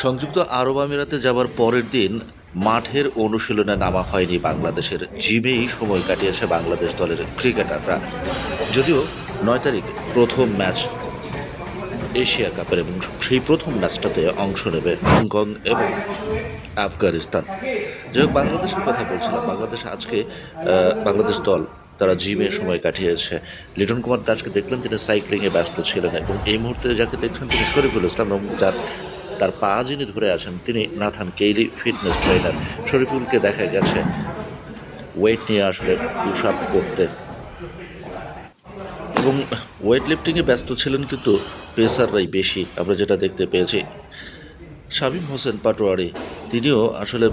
সংযুক্ত আরব আমিরাতে যাবার পরের দিন মাঠের অনুশীলনে নামা হয়নি বাংলাদেশের জিমেই সময় কাটিয়েছে বাংলাদেশ দলের ক্রিকেটাররা। যদিও নয় তারিখ প্রথম ম্যাচ এশিয়া কাপের এবং সেই প্রথম ম্যাচটাতে অংশ নেবে হংকং এবং আফগানিস্তান। যাই হোক, বাংলাদেশের কথা বলছিলাম। বাংলাদেশ আজকে বাংলাদেশ দল তারা জিমে সময় কাটিয়েছে। লিটন কুমার দাসকে দেখলেন, তিনি সাইক্লিংয়ে ব্যস্ত ছিলেন এবং এই মুহূর্তে যাকে দেখছেন তিনি শরীফুল ইসলাম এবং যার তার পা যিনি ধরে আছেন, তিনি নাথান কেইলি, ফিটনেস ট্রেনার শরীফুলকে দেখা গেছে। ওয়েট নিয়ে আসলে পুশ আপ করতে। এবং ওয়েট লিফটিংয়ে ব্যস্ত ছিলেন কিন্তু পেসাররাই বেশি, আমরা যেটা দেখতে পেয়েছি। শামীম হোসেন পাটোয়ারি, তিনিও আসলে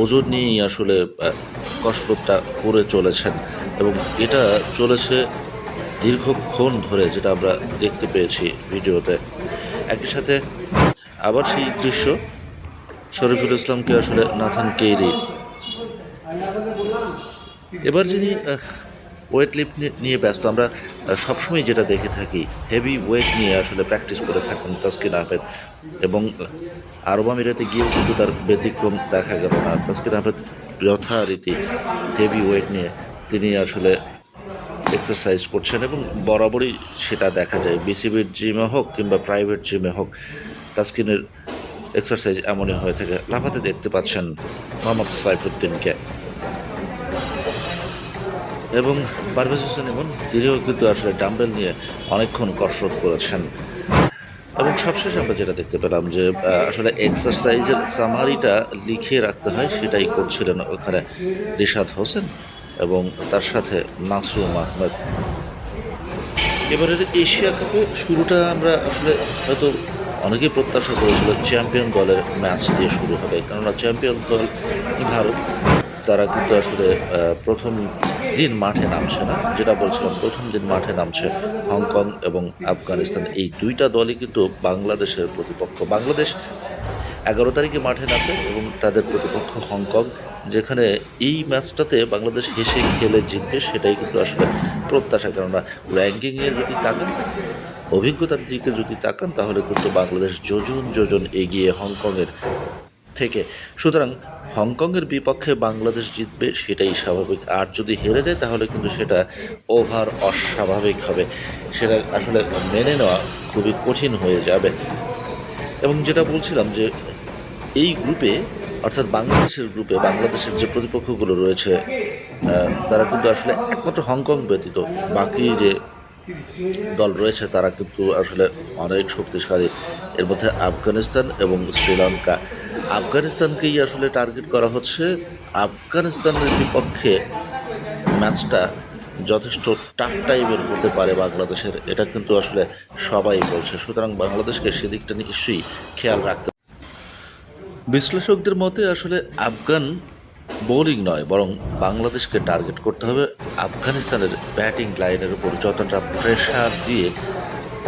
ওজন নিয়েই আসলে কসরতটা করে চলেছেন। এবং এটা চলেছে দীর্ঘক্ষণ ধরে, যেটা আমরা দেখতে পেয়েছি ভিডিওতে। একই সাথে আবার সেই দৃশ্য। শরীফুল ইসলামকে আসলে নাথান কেইরি এবার যিনি ওয়েট লিফট নিয়ে ব্যস্ত, আমরা সবসময় যেটা দেখে থাকি হেভি ওয়েট নিয়ে আসলে প্র্যাকটিস করে থাকেন তাসকিন আহমেদ। এবং আরব আমিরাতে গিয়েও কিন্তু তার ব্যতিক্রম দেখা গেল না। তাসকিন আহমেদ যথারীতি হেভি ওয়েট নিয়ে তিনি আসলে এক্সারসাইজ করছেন এবং বরাবরই সেটা দেখা যায়। বিসিবির জিমে হোক কিংবা প্রাইভেট জিমে হোক তাসকিনের এক্সারসাইজ এমনই হয়ে থাকে। লাফাতে দেখতে পাচ্ছেন মোহাম্মদ সাইফুদ্দিনকে। এবং পারভেজ হোসেন ইমন তিনিও কিন্তু আসলে ডাম্বেল নিয়ে অনেকক্ষণ কসরত করেছেন। এবং সবশেষ আমরা যেটা দেখতে পেলাম যে আসলে এক্সারসাইজের সামারিটা লিখে রাখতে হয়, সেটাই করছিলেন ওখানে রিশাদ হোসেন এবং তার সাথে মাসুম আহমেদ। এবারের এশিয়া কাপে শুরুটা আমরা আসলে হয়তো অনেকেই প্রত্যাশা করেছিল চ্যাম্পিয়ন দলের ম্যাচ দিয়ে শুরু হবে, কেননা চ্যাম্পিয়ন দল ভারত, তারা কিন্তু আসলে প্রথম দিন মাঠে নামছে না। যেটা বলছিলাম, প্রথম দিন মাঠে নামছে হংকং এবং আফগানিস্তান। এই দুইটা দলই কিন্তু বাংলাদেশের প্রতিপক্ষ। বাংলাদেশ এগারো তারিখে মাঠে নামবে এবং তাদের প্রতিপক্ষ হংকং, যেখানে এই ম্যাচটাতে বাংলাদেশ হেসে খেলে জিতবে, সেটাই কিন্তু আসলে প্রত্যাশা, কেননা র্যাঙ্কিংয়ে যদি তাকান অভিজ্ঞতার দিকে যদি তাকান, তাহলে কিন্তু বাংলাদেশ যোজন যোজন এগিয়ে হংকংয়ের থেকে। সুতরাং হংকংয়ের বিপক্ষে বাংলাদেশ জিতবে, সেটাই স্বাভাবিক। আর যদি হেরে যায়, তাহলে কিন্তু সেটা ওভার অস্বাভাবিক হবে। সেটা আসলে মেনে নেওয়া খুবই কঠিন হয়ে যাবে। এবং যেটা বলছিলাম যে, এই গ্রুপে, অর্থাৎ বাংলাদেশের গ্রুপে, বাংলাদেশের যে প্রতিপক্ষগুলো রয়েছে তারা কিন্তু আসলে একমাত্র হংকং ব্যতীত বাকি যে দল রয়েছে, তারা কিন্তু আসলে অনেক শক্তিশালী। এর মধ্যে আফগানিস্তান এবং শ্রীলঙ্কা। আফগানিস্তানকেই আসলে টার্গেট করা হচ্ছে। আফগানিস্তানের বিপক্ষে ম্যাচটা যথেষ্ট টাফ টাইমের হতে পারে বাংলাদেশের। এটা কিন্তু আসলে সবাই বলছে। সুতরাং বাংলাদেশকে সেদিকটা নিশ্চয়ই খেয়াল রাখতে বিশ্লেষকদের মতে আসলে আফগান বোলিং নয়, বরং বাংলাদেশকে টার্গেট করতে হবে আফগানিস্তানের ব্যাটিং লাইনের উপর যতটা প্রেশার দিয়ে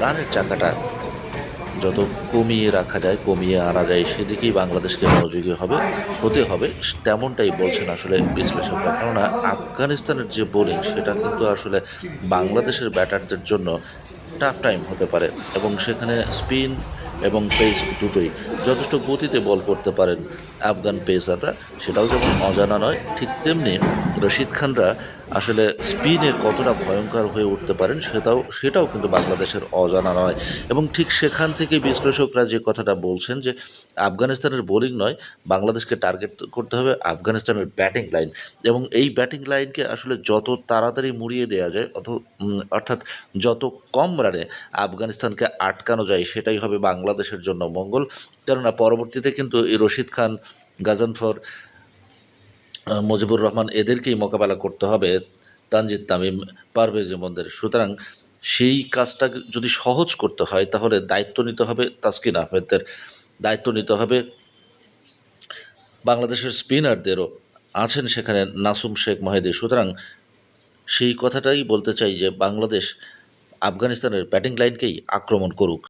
রানের চাকাটা যত কমিয়ে রাখা যায়, কমিয়ে আনা যায়, সেদিকেই বাংলাদেশকে মনোযোগী হবে, হতে হবে, তেমনটাই বলছেন আসলে বিশ্লেষকরা। কেননা আফগানিস্তানের যে বোলিং সেটা কিন্তু আসলে বাংলাদেশের ব্যাটারদের জন্য টাফ টাইম হতে পারে এবং সেখানে স্পিন এবং পেস দুটোই যথেষ্ট গতিতে বল করতে পারেন আফগান পেসাররা। সেটাও যেমন অজানা নয়, ঠিক তেমনি রশিদ খানরা আসলে স্পিনে কতটা ভয়ঙ্কর হয়ে উঠতে পারেন সেটাও সেটাও কিন্তু বাংলাদেশের অজানা নয়। এবং ঠিক সেখান থেকে বিশ্লেষকরা যে কথাটা বলছেন যে আফগানিস্তানের বোলিং নয়, বাংলাদেশকে টার্গেট করতে হবে আফগানিস্তানের ব্যাটিং লাইন। এবং এই ব্যাটিং লাইনকে আসলে যত তাড়াতাড়ি মুড়িয়ে দেওয়া যায়, অত অর্থাৎ যত কম রানে আফগানিস্তানকে আটকানো যায়, সেটাই হবে বাংলাদেশের জন্য মঙ্গল। কেননা পরবর্তীতে কিন্তু এই রশিদ খান গাজানফর মুজিবুর রহমান এদেরকেই মোকাবেলা করতে হবে, তানজিদ তামিম পারভেজ ইমনদের। সুতরাং সেই কাজটা যদি সহজ করতে হয়, তাহলে দায়িত্ব নিতে হবে তাসকিন আহমেদদের। দায়িত্ব নিতে হবে বাংলাদেশের স্পিনারদেরও, আছেন সেখানে নাসুম শেখ মাহেদি। সুতরাং সেই কথাটাই বলতে চাই যে, বাংলাদেশ আফগানিস্তানের ব্যাটিং লাইনকেই আক্রমণ করুক।